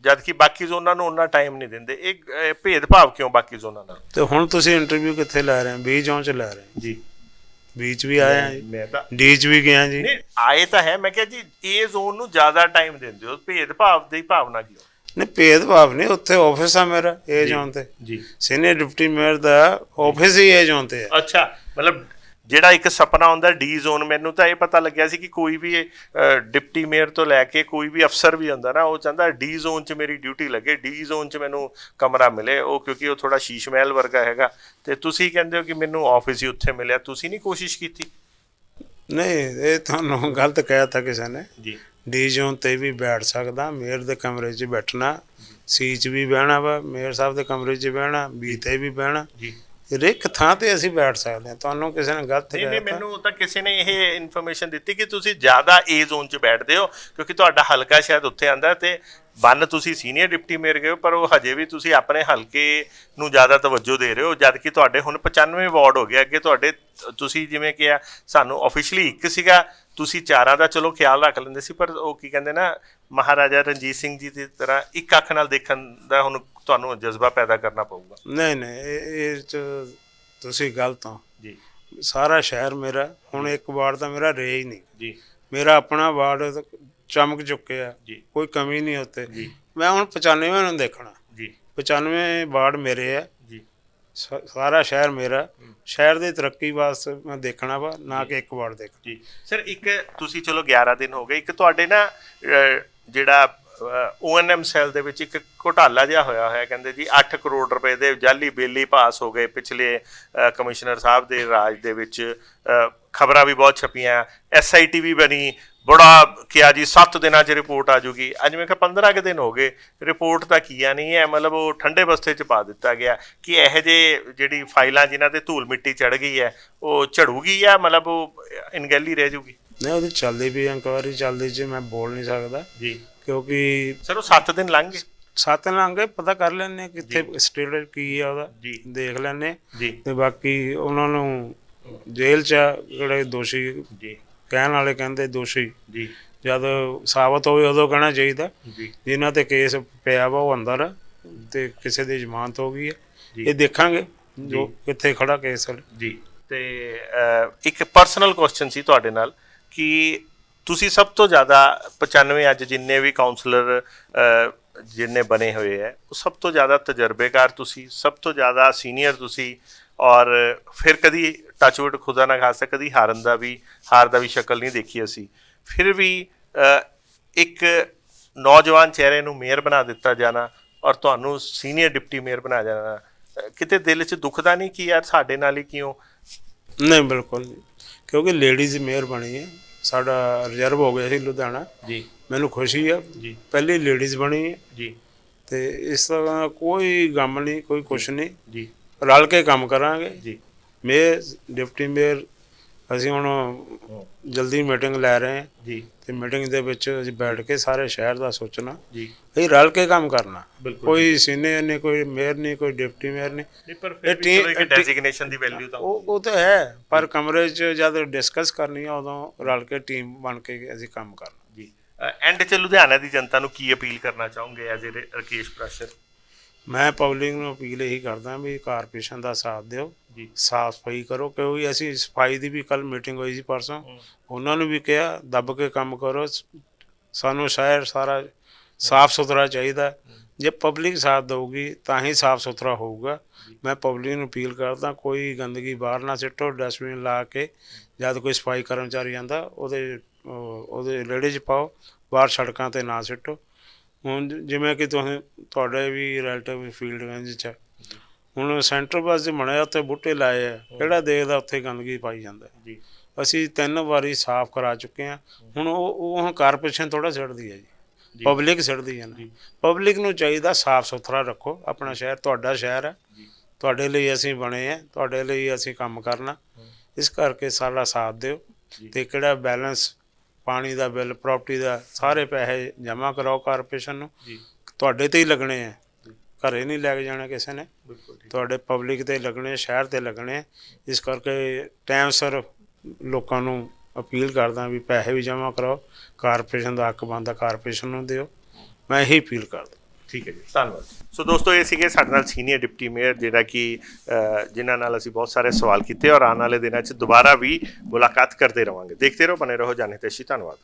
ਜਦ ਕਿ ਬਾਕੀ ਜ਼ੋਨਾਂ ਨੂੰ ਉਹਨਾਂ ਟਾਈਮ ਨਹੀਂ ਦਿੰਦੇ। ਇਹ ਭੇਦਭਾਵ ਕਿਉਂ ਬਾਕੀ ਜ਼ੋਨਾਂ ਨਾਲ? ਤੇ ਹੁਣ ਤੁਸੀਂ ਇੰਟਰਵਿਊ ਕਿੱਥੇ ਲੈ ਰਹੇ ਹੋ? ਬੀ ਚੋਂ ਚ ਲੈ ਰਹੇ ਹੋ? ਜੀ। ਬੀਚ ਵੀ ਆਏ ਆ ਜੀ? ਮੈਂ ਤਾਂ ਡੀ ਚ ਵੀ ਗਿਆ ਜੀ? ਨਹੀਂ ਆਏ ਤਾਂ ਹੈ। ਮੈਂ ਕਿਹਾ ਜੀ ਏ ਜ਼ੋਨ ਨੂੰ ਜ਼ਿਆਦਾ ਟਾਈਮ ਦਿੰਦੇ ਹੋ। ਭੇਦਭਾਵ ਦੀ ਭਾਵਨਾ ਕਿਉਂ ਨਹੀਂ ਭੇਦਭਾਵ ਨਹੀਂ ਉੱਥੇ ਆਫਿਸ ਆ ਮੇਰਾ ਏ ਜੋਨ ਤੇ। ਜੀ। ਸੀਨੀਅਰ ਡਿਪਟੀ ਮੇਅਰ ਦਾ ਆਫਿਸ ਹੀ ਏ ਜੋਨ ਤੇ ਆ ਅੱਛਾ ਮਤਲਬ ਜਿਹੜਾ ਇੱਕ ਸੁਪਨਾ ਹੁੰਦਾ ਡੀ ਜ਼ੋਨ ਮੈਨੂੰ ਤਾਂ ਇਹ ਪਤਾ ਲੱਗਿਆ ਸੀ ਕਿ ਕੋਈ ਵੀ ਡਿਪਟੀ ਮੇਅਰ ਤੋਂ ਲੈ ਕੇ ਕੋਈ ਵੀ ਅਫਸਰ ਵੀ ਹੁੰਦਾ ਨਾ ਉਹ ਚਾਹੁੰਦਾ ਡੀ ਜ਼ੋਨ 'ਚ ਮੇਰੀ ਡਿਊਟੀ ਲੱਗੇ ਡੀ ਜ਼ੋਨ 'ਚ ਮੈਨੂੰ ਕਮਰਾ ਮਿਲੇ ਉਹ ਕਿਉਂਕਿ ਉਹ ਥੋੜਾ ਸ਼ੀਸ਼ ਮਹਿਲ ਵਰਗਾ ਹੈਗਾ। ਤੇ ਤੁਸੀਂ ਕਹਿੰਦੇ ਹੋ ਕਿ ਮੈਨੂੰ ਆਫਿਸ ਹੀ ਉੱਥੇ ਮਿਲਿਆ ਤੁਸੀਂ ਨਹੀਂ ਕੋਸ਼ਿਸ਼ ਕੀਤੀ? ਨਹੀਂ ਇਹ ਤੁਹਾਨੂੰ ਗਲਤ ਕਹਿ ਤਾ ਕਿਸੇ ਨੇ। ਜੀ। ਡੀ ਜ਼ੋਨ ਤੇ ਵੀ ਬੈਠ ਸਕਦਾ ਮੇਅਰ ਦੇ ਕਮਰੇ 'ਚ ਬੈਠਣਾ ਸੀ 'ਚ ਵੀ ਬਹਿਣਾ ਵਾ ਮੇਅਰ ਸਾਹਿਬ ਦੇ ਕਮਰੇ 'ਚ ਬਹਿਣਾ ਬੀ ਤੇ ਵੀ ਬਹਿਣਾ। ਜੀ। ਹਰੇਕ ਥਾਂ ਤੇ ਅਸੀਂ ਬੈਠ ਸਕਦੇ ਹਾਂ। ਤੁਹਾਨੂੰ ਕਿਸੇ ਨੇ ਗਲਤ ਨਹੀਂ ਨਹੀਂ ਮੈਨੂੰ ਤਾਂ ਕਿਸੇ ਨੇ ਇਹ ਇਨਫੋਰਮੇਸ਼ਨ ਦਿੱਤੀ ਕਿ ਤੁਸੀਂ ਜ਼ਿਆਦਾ ਏ ਜ਼ੋਨ 'ਚ ਬੈਠਦੇ ਹੋ ਕਿਉਂਕਿ ਤੁਹਾਡਾ ਹਲਕਾ ਸ਼ਾਇਦ ਉੱਥੇ ਆਂਦਾ ਤੇ ਬੰਨ ਤੁਸੀਂ ਸੀਨੀਅਰ ਡਿਪਟੀ ਮੇਅਰ ਗਏ ਹੋ ਪਰ ਉਹ ਹਜੇ ਵੀ ਤੁਸੀਂ ਆਪਣੇ ਹਲਕੇ ਨੂੰ ਜ਼ਿਆਦਾ ਤਵੱਜੋ ਦੇ ਰਹੇ ਹੋ ਜਦ ਕਿ ਤੁਹਾਡੇ ਹੁਣ 95 ਵਾਰਡ ਹੋ ਗਏ ਅੱਗੇ ਤੁਹਾਡੇ ਤੁਸੀਂ ਜਿਵੇਂ ਕਿਹਾ ਸਾਨੂੰ ਆਫੀਸ਼ੀਅਲੀ ਇੱਕ ਸੀਗਾ ਤੁਸੀਂ ਚਾਰਾਂ ਦਾ ਚਲੋ ਖਿਆਲ ਰੱਖ ਲੈਂਦੇ ਸੀ ਪਰ ਉਹ ਕੀ ਕਹਿੰਦੇ ਨਾ ਮਹਾਰਾਜਾ ਰਣਜੀਤ ਸਿੰਘ ਜੀ ਦੀ ਤਰ੍ਹਾਂ ਇੱਕ ਅੱਖ ਨਾਲ ਦੇਖਣ ਦਾ ਹੁਣ ਤੁਹਾਨੂੰ ਜਜ਼ਬਾ ਪੈਦਾ ਕਰਨਾ ਪਊਗਾ। ਨਹੀਂ ਨਹੀਂ ਇਹ 'ਚ ਤੁਸੀਂ ਗਲਤ ਹੋ। ਜੀ। ਸਾਰਾ ਸ਼ਹਿਰ ਮੇਰਾ ਹੁਣ ਇੱਕ ਵਾਰਡ ਤਾਂ ਮੇਰਾ ਰਿਹਾ ਹੀ ਨਹੀਂ। ਜੀ। ਮੇਰਾ ਆਪਣਾ ਵਾਰਡ ਚਮਕ ਚੁੱਕਿਆ ਜੀ। ਕੋਈ ਕਮੀ ਨਹੀਂ ਉੱਤੇ। ਜੀ। ਮੈਂ ਹੁਣ 95 ਨੂੰ ਦੇਖਣਾ। ਜੀ। 95 ਵਾਰਡ ਮੇਰੇ ਆ। ਜੀ। ਸਾਰਾ ਸ਼ਹਿਰ ਮੇਰਾ। ਸ਼ਹਿਰ ਦੀ ਤਰੱਕੀ ਵਾਸਤੇ ਮੈਂ ਦੇਖਣਾ ਵਾ ਨਾ ਕਿ ਇੱਕ ਵਾਰਡ ਦੇਖਣਾ। ਜੀ। ਸਰ ਇੱਕ ਤੁਸੀਂ ਚਲੋ 11 ਦਿਨ ਹੋ ਗਏ। ਇੱਕ ਤੁਹਾਡੇ ਨਾ ਜਿਹੜਾ ONM ਸੈੱਲ ਦੇ ਵਿੱਚ ਇੱਕ ਘੋਟਾਲਾ ਜਿਹਾ ਹੋਇਆ ਹੋਇਆ ਕਹਿੰਦੇ ਜੀ 8 ਕਰੋੜ ਰੁਪਏ ਦੇ ਜਾਲੀ ਬੇਲੀ ਪਾਸ ਹੋ ਗਏ ਪਿਛਲੇ ਕਮਿਸ਼ਨਰ ਸਾਹਿਬ ਦੇ ਰਾਜ ਦੇ ਵਿੱਚ। ਖਬਰਾਂ ਵੀ ਬਹੁਤ ਛਪੀਆਂ। ਐਸਆਈਟੀ ਵੀ ਬਣੀ ਬੜਾ ਕਿਹਾ ਜੀ 7 ਦਿਨਾਂ 'ਚ ਰਿਪੋਰਟ ਆ ਜੂਗੀ ਅੱਜ ਮੈਂ ਕਿਹਾ 15 ਕੁ ਦਿਨ ਹੋ ਗਏ ਰਿਪੋਰਟ ਤਾਂ ਕੀਆ ਨਹੀਂ ਹੈ ਮਤਲਬ ਉਹ ਠੰਡੇ ਬਸਤੇ 'ਚ ਪਾ ਦਿੱਤਾ ਗਿਆ ਕਿ ਇਹ ਜੇ ਜਿਹੜੀ ਫਾਈਲਾਂ ਜਿਨ੍ਹਾਂ ਤੇ ਧੂਲ ਮਿੱਟੀ ਚੜ ਗਈ ਹੈ ਉਹ ਝੜੂਗੀ ਜਾਂ ਮਤਲਬ ਉਹ ਇਨਗੈਲੀ ਰਹਿ ਜੂਗੀ ਨਹੀਂ ਉਹਦੀ ਚੱਲਦੀ ਵੀ ਇਨਕੁਆਇਰੀ ਚੱਲਦੀ ਜੀ ਮੈਂ ਬੋਲ ਨਹੀਂ ਸਕਦਾ। ਜੀ। ਕਿਉਂਕਿ ਸਰ ਉਹ 7 ਦਿਨ ਲੰਘ ਗਏ? ਸੱਤ ਲੰਘੇ ਪਤਾ ਕਰ ਲੈਣੇ ਕਿੱਥੇ ਸਟੇਟਸ ਕੀ ਆ ਉਹਦਾ। ਦੇਖ ਲੈਣੇ ਤੇ ਬਾਕੀ ਉਹਨਾਂ ਨੂੰ ਜੇਲ੍ਹ 'ਚ ਜਿਹੜੇ ਦੋਸ਼ੀ ਜੀ। ਕਹਿਣ ਵਾਲੇ ਕਹਿੰਦੇ ਦੋਸ਼ੀ। ਜੀ। ਜਦ ਸਾਬਤ ਹੋਵੇ ਉਦੋਂ ਕਹਿਣਾ ਚਾਹੀਦਾ। ਜੀ। ਜਿਨ੍ਹਾਂ ਤੇ ਕੇਸ ਪਿਆ ਵਾ ਉਹ ਅੰਦਰ ਆ ਤੇ ਕਿਸੇ ਦੀ ਜ਼ਮਾਨਤ ਹੋ ਗਈ ਹੈ। ਇਹ ਦੇਖਾਂਗੇ ਜੋ ਕਿੱਥੇ ਖੜਾ ਕੇਸ ਹੈ। ਜੀ। ਤੇ ਇੱਕ ਪਰਸਨਲ ਕੁਐਸਚਨ ਸੀ ਤੁਹਾਡੇ ਨਾਲ ਕਿ ਤੁਸੀਂ ਸਭ ਤੋਂ ਜ਼ਿਆਦਾ 95 ਅੱਜ ਜਿੰਨੇ ਵੀ ਕਾਉਂਸਲਰ ਜਿੰਨੇ ਬਣੇ ਹੋਏ ਹੈ ਉਹ ਸਭ ਤੋਂ ਜ਼ਿਆਦਾ ਤਜਰਬੇਕਾਰ ਤੁਸੀਂ ਸਭ ਤੋਂ ਜ਼ਿਆਦਾ ਸੀਨੀਅਰ ਤੁਸੀਂ ਔਰ ਫਿਰ ਕਦੀ ਟੱਚਵੁੱਡ ਖੁਦਾ ਨਾ ਖਾਸਾ ਕਦੀ ਹਾਰਨ ਦਾ ਵੀ ਹਾਰ ਦਾ ਵੀ ਸ਼ਕਲ ਨਹੀਂ ਦੇਖੀ ਅਸੀਂ। ਫਿਰ ਵੀ ਇੱਕ ਨੌਜਵਾਨ ਚਿਹਰੇ ਨੂੰ ਮੇਅਰ ਬਣਾ ਦਿੱਤਾ ਜਾਣਾ ਔਰ ਤੁਹਾਨੂੰ ਸੀਨੀਅਰ ਡਿਪਟੀ ਮੇਅਰ ਬਣਾ ਜਾਣਾ ਕਿਤੇ ਦਿਲ 'ਚ ਦੁਖਦਾ ਨਹੀਂ ਕਿ ਯਾਰ ਸਾਡੇ ਨਾਲ ਹੀ ਕਿਉਂ? ਨਹੀਂ ਬਿਲਕੁਲ ਕਿਉਂਕਿ ਲੇਡੀਜ਼ ਮੇਅਰ ਬਣੀ ਹੈ। ਸਾਡਾ ਰਿਜ਼ਰਵ ਹੋ ਗਿਆ ਸੀ ਲੁਧਿਆਣਾ। ਜੀ। ਮੈਨੂੰ ਖੁਸ਼ੀ ਆ। ਜੀ। ਪਹਿਲੀ ਲੇਡੀਜ਼ ਬਣੀ ਹੈ। ਜੀ। ਤੇ ਇਸ ਤਰ੍ਹਾਂ ਕੋਈ ਗਮ ਨਹੀਂ ਕੋਈ ਕੁਛ ਨਹੀਂ। ਜੀ। ਰਲ ਕੇ ਕੰਮ ਕਰਾਂਗੇ। ਜੀ। ਮੇਅਰ ਡਿਪਟੀ ਮੇਅਰ ਅਸੀਂ ਹੁਣ ਜਲਦੀ ਮੀਟਿੰਗ ਲੈ ਰਹੇ ਹਾਂ। ਜੀ। ਤੇ ਮੀਟਿੰਗ ਦੇ ਵਿੱਚ ਅਸੀਂ ਬੈਠ ਕੇ ਸਾਰੇ ਸ਼ਹਿਰ ਦਾ ਸੋਚਣਾ। ਜੀ। ਅਸੀਂ ਰਲ ਕੇ ਕੰਮ ਕਰਨਾ। ਕੋਈ ਸੀਨੀਅਰ ਨਹੀਂ ਕੋਈ ਮੇਅਰ ਨਹੀਂ ਕੋਈ ਡਿਪਟੀ ਮੇਅਰ ਨਹੀਂ। ਪਰ ਇਹ ਫਿਰ ਡੈਜ਼ਿਗਨੇਸ਼ਨ ਦੀ ਵੈਲਿਊ ਤਾਂ ਉਹ ਉਹ ਤਾਂ ਹੈ ਪਰ ਕਮਰੇ 'ਚ ਜਦ ਡਿਸਕਸ ਕਰਨੀ ਆ ਉਦੋਂ ਰਲ ਕੇ ਟੀਮ ਬਣ ਕੇ ਅਸੀਂ ਕੰਮ ਕਰਨਾ। ਜੀ। ਐਂਡ 'ਚ ਲੁਧਿਆਣਾ ਦੀ ਜਨਤਾ ਨੂੰ ਕੀ ਅਪੀਲ ਕਰਨਾ ਚਾਹੋਗੇ ਐਜ਼ ਰਕੇਸ਼ ਪ੍ਰਾਸ਼ਰ ਮੈਂ ਪਬਲਿਕ ਨੂੰ ਅਪੀਲ ਇਹੀ ਕਰਦਾ ਵੀ ਕਾਰਪੋਰੇਸ਼ਨ ਦਾ ਸਾਥ ਦਿਓ। ਜੀ। ਸਾਫ਼ ਸਫ਼ਾਈ ਕਰੋ ਕਿਉਂਕਿ ਅਸੀਂ ਸਫ਼ਾਈ ਦੀ ਵੀ ਕੱਲ ਮੀਟਿੰਗ ਹੋਈ ਸੀ ਪਰਸੋਂ। ਉਹਨਾਂ ਨੂੰ ਵੀ ਕਿਹਾ ਦੱਬ ਕੇ ਕੰਮ ਕਰੋ। ਸਾਨੂੰ ਸ਼ਹਿਰ ਸਾਰਾ ਸਾਫ਼ ਸੁਥਰਾ ਚਾਹੀਦਾ। ਜੇ ਪਬਲਿਕ ਸਾਥ ਦਊਗੀ ਤਾਂ ਹੀ ਸਾਫ਼ ਸੁਥਰਾ ਹੋਊਗਾ। ਮੈਂ ਪਬਲਿਕ ਨੂੰ ਅਪੀਲ ਕਰਦਾ ਕੋਈ ਗੰਦਗੀ ਬਾਹਰ ਨਾ ਸਿੱਟੋ ਡਸਟਬਿਨ ਲਾ ਕੇ ਜਦ ਕੋਈ ਸਫ਼ਾਈ ਕਰਮਚਾਰੀ ਆਂਦਾ ਉਹਦੇ ਉਹ- ਉਹਦੇ ਰੇੜੇ 'ਚ ਪਾਓ ਬਾਹਰ ਸੜਕਾਂ ਤੇ ਨਾ ਸਿੱਟੋ। ਹੁਣ ਜਿਵੇਂ ਕਿ ਤੁਸੀਂ ਤੁਹਾਡੇ ਵੀ ਰਿਲੇਟਿਵ ਫੀਲਡ ਗੰਜ 'ਚ। ਹੁਣ ਸੈਂਟਰ ਬੱਸ ਦੇ ਬਣਿਆ ਉੱਤੇ ਬੂਟੇ ਲਾਏ ਆ। ਕਿਹੜਾ ਦੇਖਦਾ ਉੱਥੇ ਗੰਦਗੀ ਪਾਈ ਜਾਂਦਾ ਜੀ। ਅਸੀਂ ਤਿੰਨ ਵਾਰੀ ਸਾਫ਼ ਕਰਾ ਚੁੱਕੇ ਆ। ਹੁਣ ਉਹ ਉਹ ਹੁਣ ਕਾਰਪੋਰੇਸ਼ਨ ਥੋੜਾ ਛੱਡਦੀ ਹੈ ਜੀ। ਪਬਲਿਕ ਛੱਡਦੀ ਹੈ ਨਾ। ਪਬਲਿਕ ਨੂੰ ਚਾਹੀਦਾ ਸਾਫ਼ ਸੁਥਰਾ ਰੱਖੋ। ਆਪਣਾ ਸ਼ਹਿਰ ਤੁਹਾਡਾ ਸ਼ਹਿਰ ਹੈ। ਤੁਹਾਡੇ ਲਈ ਅਸੀਂ ਬਣੇ ਆ। ਤੁਹਾਡੇ ਲਈ ਅਸੀਂ ਕੰਮ ਕਰਨਾ। ਇਸ ਕਰਕੇ ਸਾਡਾ ਸਾਥ ਦਿਓ। ਤੇ ਕਿਹੜਾ ਬੈਲੈਂਸ ਪਾਣੀ ਦਾ ਬਿੱਲ ਪ੍ਰਾਪਰਟੀ ਦਾ ਸਾਰੇ ਪੈਸੇ ਜਮ੍ਹਾਂ ਕਰਾਓ ਕਾਰਪੋਰੇਸ਼ਨ ਨੂੰ। ਜੀ। ਤੁਹਾਡੇ ਤੇ ਹੀ ਲੱਗਣੇ ਆ। ਘਰੇ ਨਹੀਂ ਲੈ ਕੇ ਜਾਣਾ ਕਿਸੇ ਨੇ। ਤੁਹਾਡੇ ਪਬਲਿਕ ਤੇ ਲੱਗਣੇ ਸ਼ਹਿਰ ਤੇ ਲੱਗਣੇ। ਇਸ ਕਰਕੇ ਟਾਈਮ ਸਿਰ ਲੋਕਾਂ ਨੂੰ ਅਪੀਲ ਕਰਦਾ ਵੀ ਪੈਸੇ ਵੀ ਜਮ੍ਹਾਂ ਕਰਾਓ। ਕਾਰਪੋਰੇਸ਼ਨ ਦਾ ਹੱਕ ਬਣਦਾ ਕਾਰਪੋਰੇਸ਼ਨ ਨੂੰ ਦਿਓ। ਮੈਂ ਇਹੀ ਅਪੀਲ ਕਰਦਾ। ਠੀਕ ਹੈ ਜੀ। ਧੰਨਵਾਦ। ਸੋ ਦੋਸਤੋ, ਇਹ ਸੀਗੇ ਸਾਡੇ ਨਾਲ ਸੀਨੀਅਰ ਡਿਪਟੀ ਮੇਅਰ ਜਿਹੜਾ ਕਿ ਜਿਨ੍ਹਾਂ ਨਾਲ ਅਸੀਂ ਬਹੁਤ ਸਾਰੇ ਸਵਾਲ ਕੀਤੇ ਔਰ ਆਉਣ ਵਾਲੇ ਦਿਨਾਂ 'ਚ ਦੁਬਾਰਾ ਵੀ ਮੁਲਾਕਾਤ ਕਰਦੇ ਰਵਾਂਗੇ। ਦੇਖਦੇ ਰਹੋ ਬਨੇ ਰਹੋ ਜਾਣੇ ਤੇ ਧੰਨਵਾਦ।